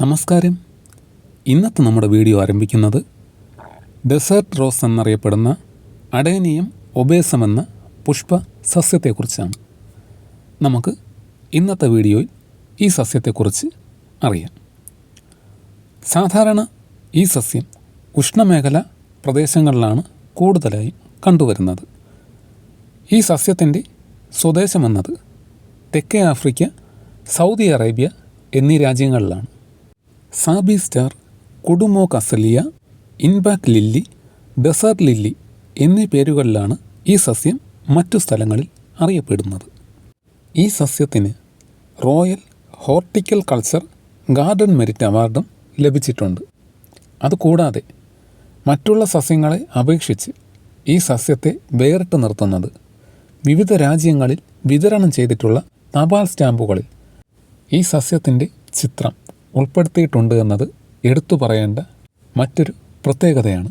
നമസ്കാരം. ഇന്നത്തെ നമ്മുടെ വീഡിയോ ആരംഭിക്കുന്നത് ഡെസേർട്ട് റോസ് എന്നറിയപ്പെടുന്ന അഡേനിയം ഒബേസം എന്ന പുഷ്പ സസ്യത്തെക്കുറിച്ചാണ് നമുക്ക് ഇന്നത്തെ വീഡിയോയിൽ ഈ സസ്യത്തെക്കുറിച്ച് അറിയാം. സാധാരണ ഈ സസ്യം ഉഷ്ണമേഖല പ്രദേശങ്ങളിലാണ് കൂടുതലായും കണ്ടുവരുന്നത്. ഈ സസ്യത്തിന്റെ സ്വദേശമെന്നത് തെക്കേ ആഫ്രിക്ക സൗദി അറേബ്യ എന്നീ രാജ്യങ്ങളിലാണ്. സാബി സ്റ്റാർ കുടുമോ കസലിയ ഇൻബാക്ക് ലില്ലി ഡെസേർട്ട് ലില്ലി എന്നീ പേരുകളിലാണ് ഈ സസ്യം മറ്റു സ്ഥലങ്ങളിൽ അറിയപ്പെടുന്നത്. ഈ സസ്യത്തിന് റോയൽ ഹോർട്ടിക്കൽ കൾച്ചർ ഗാർഡൻ മെരിറ്റ് അവാർഡും ലഭിച്ചിട്ടുണ്ട്. അതുകൂടാതെ മറ്റുള്ള സസ്യങ്ങളെ അപേക്ഷിച്ച് ഈ സസ്യത്തെ വേറിട്ട് നിർത്തുന്നത് വിവിധ രാജ്യങ്ങളിൽ വിതരണം ചെയ്തിട്ടുള്ള തപാൽ സ്റ്റാമ്പുകളിൽ ഈ സസ്യത്തിന്റെ ചിത്രം ഉൾപ്പെടുത്തിയിട്ടുണ്ട് എന്നത് എടുത്തു പറയേണ്ട മറ്റൊരു പ്രത്യേകതയാണ്.